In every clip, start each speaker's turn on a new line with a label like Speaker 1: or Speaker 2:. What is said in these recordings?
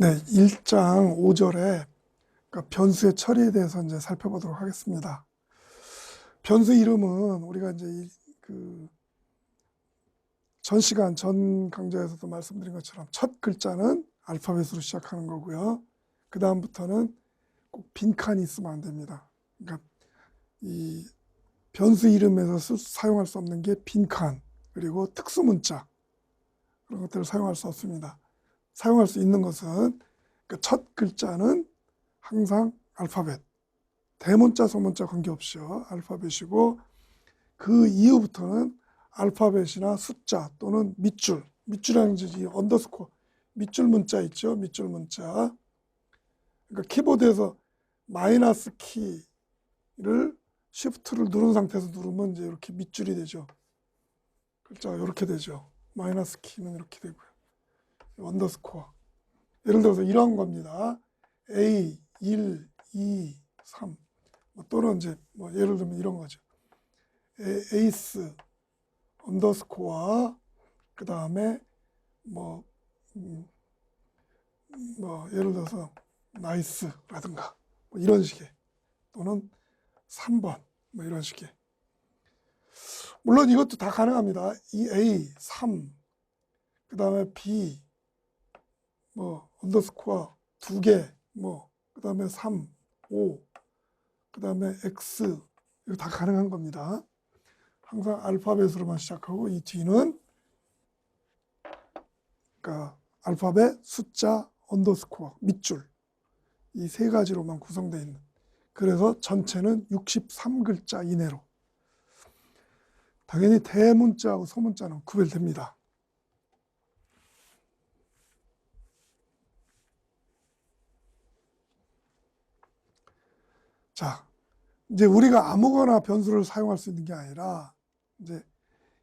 Speaker 1: 네, 1장 5절에 그러니까 변수의 처리에 대해서 이제 살펴보도록 하겠습니다. 변수 이름은 우리가 이제 이, 그, 전 시간, 전 강좌에서도 말씀드린 것처럼 첫 글자는 알파벳으로 시작하는 거고요. 그 다음부터는 꼭 빈칸이 있으면 안 됩니다. 그러니까 이 변수 이름에서 쓰- 사용할 수 없는 게 빈칸, 그리고 특수 문자, 그런 것들을 사용할 수 없습니다. 사용할 수 있는 것은 그 첫 글자는 항상 알파벳, 대문자, 소문자 관계없이요. 알파벳이고 그 이후부터는 알파벳이나 숫자 또는 밑줄, 밑줄이라는 이 언더스코어, 밑줄 문자 있죠. 밑줄 문자. 그러니까 키보드에서 마이너스 키를 쉬프트를 누른 상태에서 누르면 이제 이렇게 밑줄이 되죠. 글자가 이렇게 되죠. 마이너스 키는 이렇게 되고요. 언더스코어. 예를 들어서 이런 겁니다. A 1, 2, 3. 뭐 또는 이제 뭐 예를 들면 이런 거죠. 에- 에이스 언더스코어 그 다음에 뭐, 음, 뭐 예를 들어서 나이스라든가 뭐 이런 식의 또는 3번 뭐 이런 식의 물론 이것도 다 가능합니다. 이 A 3 그 다음에 B 뭐 언더스코어 두 개, 뭐 그다음에 3, 5, 그다음에 X 이거 다 가능한 겁니다. 항상 알파벳으로만 시작하고 이 뒤는 그러니까 알파벳, 숫자, 언더스코어, 밑줄 이 세 가지로만 구성되어 있는 그래서 전체는 63글자 이내로 당연히 대문자하고 소문자는 구별됩니다. 자, 이제 우리가 아무거나 변수를 사용할 수 있는 게 아니라 이제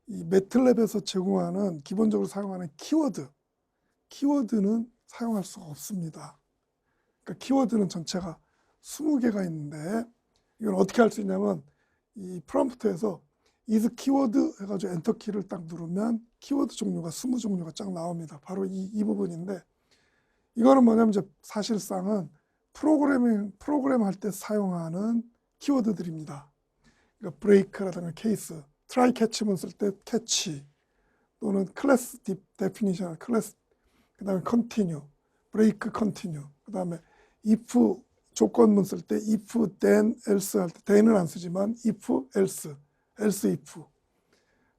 Speaker 1: 이 매틀랩에서 제공하는 기본적으로 사용하는 키워드, 키워드는 사용할 수가 없습니다. 그러니까 키워드는 전체가 20개가 있는데 이건 어떻게 할 수 있냐면 이 프롬프트에서 is 키워드 해가지고 엔터 키를 딱 누르면 키워드 종류가 20종류가 쫙 나옵니다. 바로 이, 이 부분인데 이거는 뭐냐면 이제 사실상은 프로그래밍 프로그램 할 때 사용하는 키워드들입니다. 그러니까 브레이크라든가 케이스, 트라이 캐치문 쓸 때 캐치 또는 클래스 데피니션, 클래스 그다음에 컨티뉴, 브레이크 컨티뉴, 그다음에 if 조건문 쓸 때 if then else 할 때 then은 안 쓰지만 if else, else if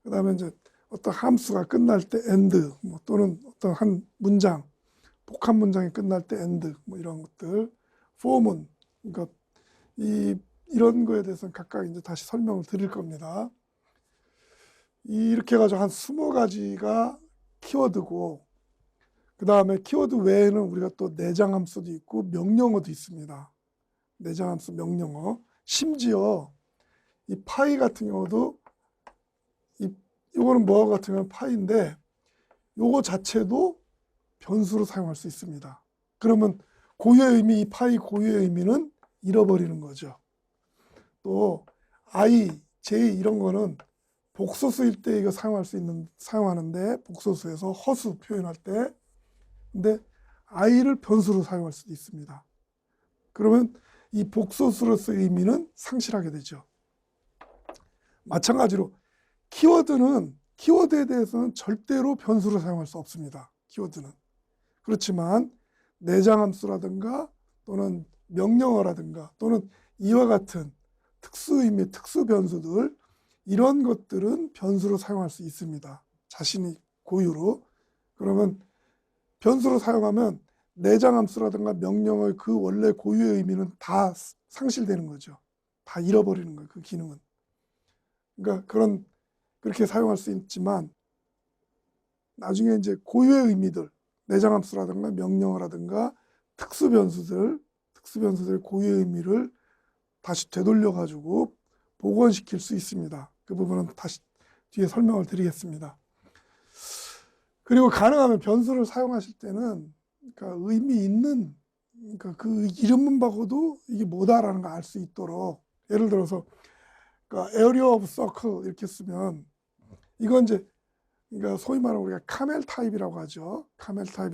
Speaker 1: 그다음에 이제 어떤 함수가 끝날 때 end 뭐 또는 어떤 한 문장 복합 문장이 끝날 때 end 뭐 이런 것들 form은 그러니까 이 이런 거에 대해서는 각각 이제 다시 설명을 드릴 겁니다. 이렇게 해가지고 한 20가지가 키워드고 그 다음에 키워드 외에는 우리가 또 내장 함수도 있고 명령어도 있습니다. 내장 함수 명령어 심지어 이 파이 같은 경우도 이 요거는 뭐 같은 경우는 파이인데 요거 자체도 변수로 사용할 수 있습니다. 그러면 고유의 의미, 이 파이 고유의 의미는 잃어버리는 거죠. 또 I, J 이런 거는 복소수일 때 이거 사용할 수 있는 사용하는데 복소수에서 허수 표현할 때 근데 I를 변수로 사용할 수도 있습니다. 그러면 이 복소수로서의 의미는 상실하게 되죠. 마찬가지로 키워드는 키워드에 대해서는 절대로 변수로 사용할 수 없습니다. 키워드는. 그렇지만 내장함수라든가 또는 명령어라든가 또는 이와 같은 특수의미, 특수변수들 이런 것들은 변수로 사용할 수 있습니다. 자신이 고유로. 그러면 변수로 사용하면 내장함수라든가 명령어의 그 원래 고유의 의미는 다 상실되는 거죠. 다 잃어버리는 거예요. 그 기능은. 그러니까 그런 그렇게 사용할 수 있지만 나중에 이제 고유의 의미들 내장함수라든가 명령어라든가 특수 변수들 특수 변수들의 고유의 의미를 다시 되돌려 가지고 복원시킬 수 있습니다. 그 부분은 다시 뒤에 설명을 드리겠습니다. 그리고 가능하면 변수를 사용하실 때는 그러니까 의미 있는 그러니까 그 이름만 봐도 이게 뭐다라는 걸 알 수 있도록 예를 들어서 그러니까 area of circle 이렇게 쓰면 이건 이제 그러니까 소위 말하는 우리가 카멜 타입이라고 하죠. 카멜 타입